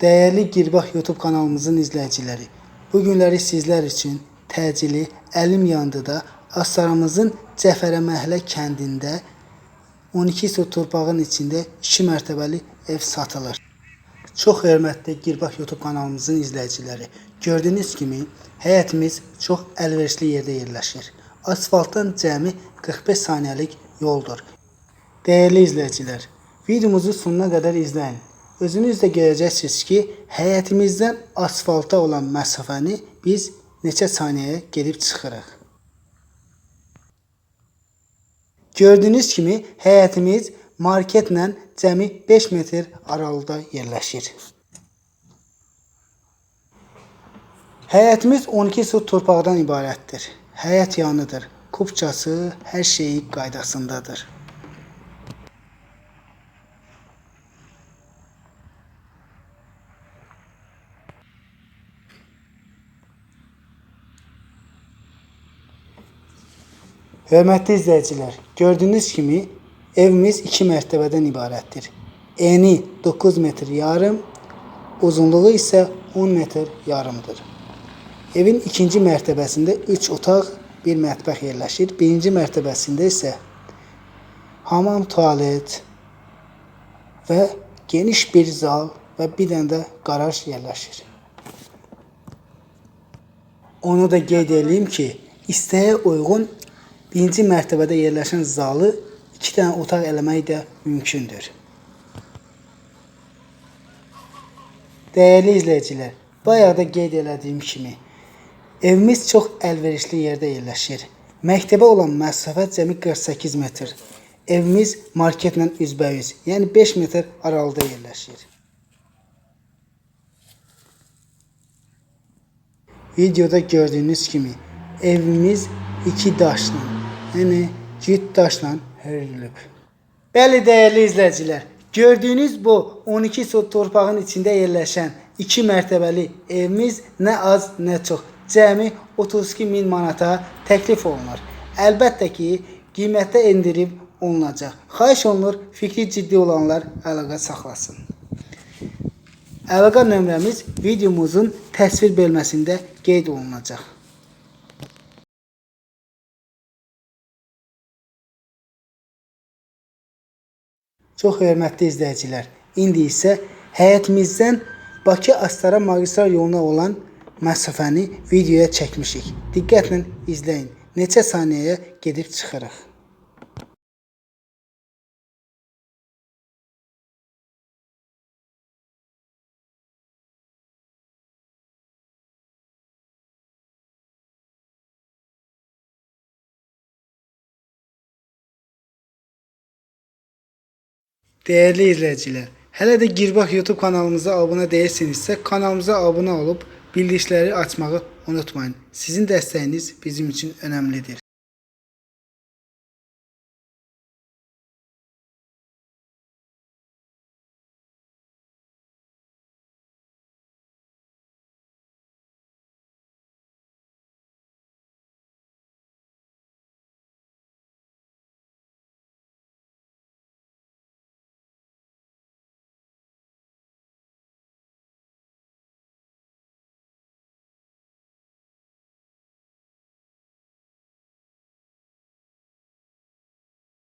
Değerli Girbah YouTube kanalımızın izleyicileri, bugünləri sizler için təcili Əlim yandıda Astaramızın Cəfərə Məhəllə kəndində 12 su torpağın içində 2 mərtəbəli ev satılır. Çox hörmətli Girbah YouTube kanalımızın izləyiciləri, gördüyünüz kimi həyətimiz çox əlverişli yerdə yerləşir. Asfaltdan cəmi 45 saniyəlik yoldur. Değerli izleyiciler, videomuzu sonuna kadar izleyin. Özünüz de göreceksiniz ki həyətimizdən asfalta olan məsafəni biz neçə saniyəyə gedib çıxırıq. Gördüyünüz kimi həyətimiz marketlə cəmi 5 metr aralıqda yerləşir. Həyətimiz 12 su torpaqdan ibarətdir. Həyət yanıdır. Kupçası, hər şeyi qaydasındadır. Hörmətli izləyicilər, gördüyünüz kimi evimiz 2 mərtəbədən ibarətdir. Eni 9 metr yarım, uzunluğu isə 10 metr yarımdır. Evin ikinci mərtəbəsində 3 otaq, bir mətbəx yerləşir. Birinci mərtəbəsində isə hamam, tualet və geniş bir zal və bir dənə də qaraj yerləşir. Onu da qeyd edeyim ki, istəyə uyğun birinci mərtəbədə yerləşən zalı iki dənə otaq eləmək də mümkündür. Değerli izləyicilər, bayaq da qeyd elədiyim kimi, evimiz çox əlverişli yerdə yerləşir. Məktəbə olan məsafə cəmi 48 metr. Evimiz marketlə üzbəyüz, yəni 5 metr aralıqda yerləşir. Videoda gördüğünüz kimi evimiz iki daşla, yani cüt daşla hörülüb. Bəli değerli izləyicilər, gördüyünüz bu 12 sot torpağın içində yerləşən 2 mərtəbəli evimiz nə az, nə çox, cəmi 32 min manata təklif olunur. Əlbəttə ki, qiymətdə endirib olunacaq. Xahiş olunur, fikri ciddi olanlar əlaqə saxlasın. Əlaqə nömrəmiz videomuzun təsvir bölməsində qeyd olunacaq. Çox hörmətli izləyicilər, indi isə həyətimizdən Bakı Astara magistral yoluna olan məsafəni videoya çəkmişik. Diqqətlə izləyin. Neçə saniyəyə gedib çıxırıq. Değerli izləyicilər, hələ də Girbah YouTube kanalımıza abunə deyilsinizsə, kanalımıza abunə olub bildirişləri açmağı unutmayın. Sizin dəstəyiniz bizim üçün önəmlidir.